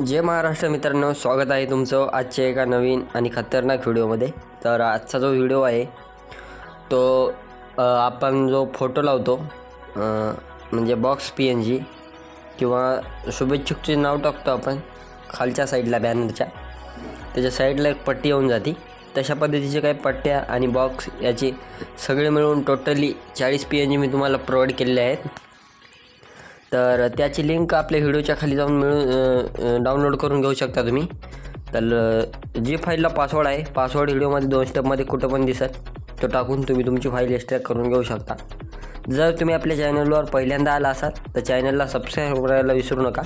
जय महाराष्ट्र मित्रांनो स्वागत आहे तुमचं आजच्या एका नवीन आणि खतरनाक व्हिडिओमध्ये. तर आजचा जो व्हिडिओ आहे तो आपण जो फोटो लावतो म्हणजे बॉक्स पी एन जी किंवा शुभेच्छुकचे नाव टाकतो आपण खालच्या साईडला बॅनरच्या त्याच्या साईडला एक पट्टी येऊन जाते. तशा पद्धतीचे काही पट्ट्या आणि बॉक्स याची सगळे मिळून टोटली चाळीस पी एन जी मी तुम्हाला प्रोव्हाइड केलेले आहेत. तर त्याची लिंक आपल्या व्हिडिओच्या खाली जाऊन मिळून डाउनलोड करून घेऊ शकता तुम्ही. तर जी फाईलला पासवर्ड आहे पासवर्ड व्हिडिओमध्ये दोन स्टेपमध्ये कुठं पण दिसत तो टाकून तुम्ही तुमची फाईल एक्स्ट्रॅक्ट करून घेऊ शकता. जर तुम्ही आपल्या चॅनलवर पहिल्यांदा आला असाल तर चॅनलला सबस्क्राईब करायला विसरू नका.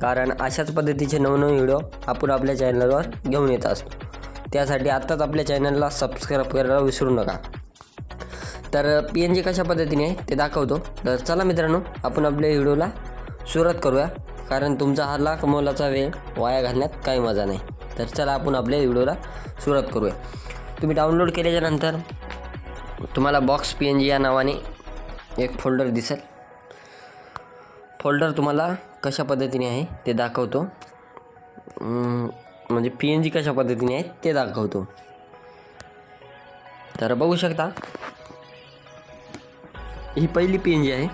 कारण अशाच पद्धतीचे नवनवीन व्हिडिओ आपण आपल्या चॅनलवर घेऊन येत असतो. त्यासाठी आत्ताच आपल्या चॅनलला सबस्क्राईब करायला विसरू नका. तर पी एन जी कशा पद्धतीने आहे ते दाखवतो. तर चला मित्रांनो आपण आपल्या व्हिडिओला सुरुवात करूया. कारण तुमचा हा लाख मोलाचा वेळ वाया घालण्यात काही मजा नाही. तर चला आपण आपल्या व्हिडिओला सुरुवात करूया. तुम्ही डाउनलोड केल्याच्यानंतर तुम्हाला बॉक्स पी एन जी या नावाने एक फोल्डर दिसेल. फोल्डर तुम्हाला कशा पद्धतीने आहे ते दाखवतो. म्हणजे पी एन जी कशा पद्धतीने आहे ते दाखवतो. तर बघू शकता. ही पहिली पी एन जी आहे.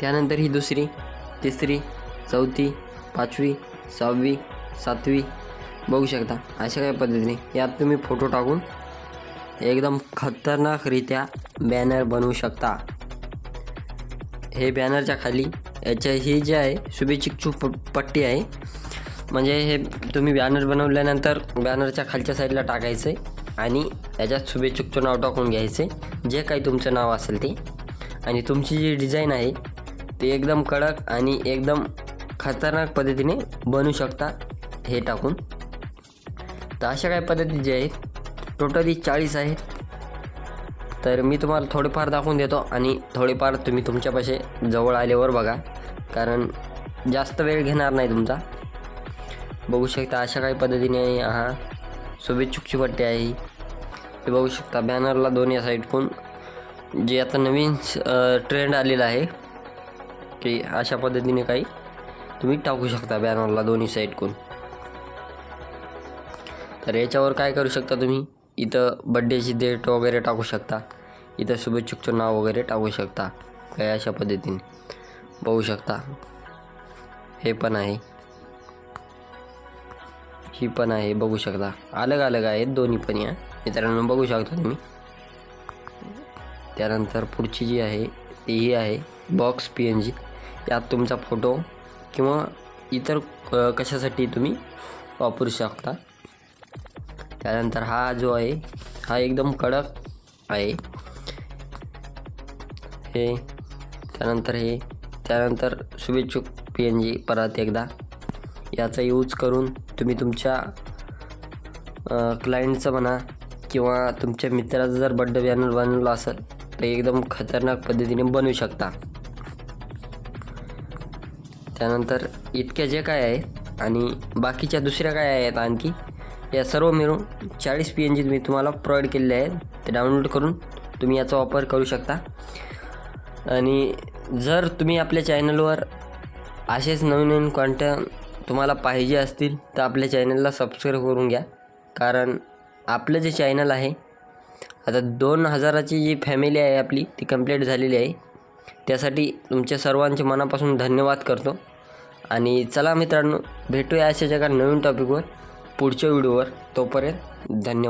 त्यानंतर ही दुसरी तिसरी चौथी पाचवी सहावी सातवी. बघू शकता अशा काही पद्धतीने. यात तुम्ही फोटो टाकून एकदम खतरनाकरित्या बॅनर बनवू शकता. हे बॅनरच्या खाली याच्या ही जे आहे शुभेच्छुकची प पट्टी आहे. म्हणजे हे तुम्ही बॅनर बनवल्यानंतर बॅनरच्या खालच्या साईडला टाकायचं आहे आणि याच्यात शुभेच्छुकचं नाव टाकून घ्यायचे. जे काही तुमचं नाव असेल ते. आणि तुमची जी डिझाईन आहे ती एकदम कडक आणि एकदम खतरनाक पद्धतीने बनवू शकता हे टाकून. तर अशा काही पद्धती जे आहेत टोटली चाळीस आहेत. तर मी तुम्हाला थोडेफार दाखवून देतो आणि थोडेफार तुम्ही तुमच्यापाशी जवळ आल्यावर बघा. कारण जास्त वेळ घेणार नाही तुमचा. बघू शकता अशा काही पद्धतीने हा शुभेच्छुकची पट्टी आहे. ही हे बघू शकता बॅनरला दोन्ही साईडकून जे आता नवीन ट्रेंड आलेला आहे की अशा पद्धतीने काही तुम्ही टाकू शकता बॅनरला दोन्ही साईडकून तर याच्यावर काय करू शकता तुम्ही? इथं बड्डेची डेट वगैरे टाकू शकता. इथं शुभेच्छुकचं नाव वगैरे टाकू शकता. काही अशा पद्धतीने. बघू शकता. हे पण आहे. ही पण आहे बघू शकता. अलग अलग आहेत दोन्ही पण या. मित्रांनो बघू शकता तुम्ही. त्यानंतर पुढची जी आहे ती ही आहे बॉक्स पी एन जी यात तुमचा फोटो किंवा इतर कशासाठी तुम्ही वापरू शकता. त्यानंतर हा जो आहे हा एकदम कडक आहे. हे त्यानंतर हे त्यानंतर शुभेच्छुक पी एन जी परत एकदा. याचा यूज करून तुम्ही तुमच्या क्लायंटचं म्हणा किंवा तुमच्या मित्राचं जर बड्डे बॅनर बनवला असेल तर एकदम खतरनाक पद्धतीने बनवू शकता. त्यानंतर इतक्या जे काय आहे आणि बाकीच्या दुसऱ्या काय आहेत आणखी या सर्व मिळून चाळीस पी एन जी मी तुम्हाला प्रोव्हाइड केलेले आहेत. ते डाउनलोड करून तुम्ही याचा वापर करू शकता. आणि जर तुम्ही आपल्या चॅनलवर असेच नवीन नवीन कॉन्टेंट तुम्हाला पाहिजे असतील तर आपल्या चॅनलला सबस्क्राईब करून घ्या. कारण आपलं जे चॅनल आहे आता दोन हजाराची जी फॅमिली आहे आपली ती कंप्लीट झालेली आहे. त्यासाठी तुमच्या सर्वांचे मनापासून धन्यवाद करतो. आणि चला मित्रांनो भेटूया अशाच एका नवीन टॉपिकवर पुढच्या व्हिडिओवर तोपर्यंत धन्यवाद.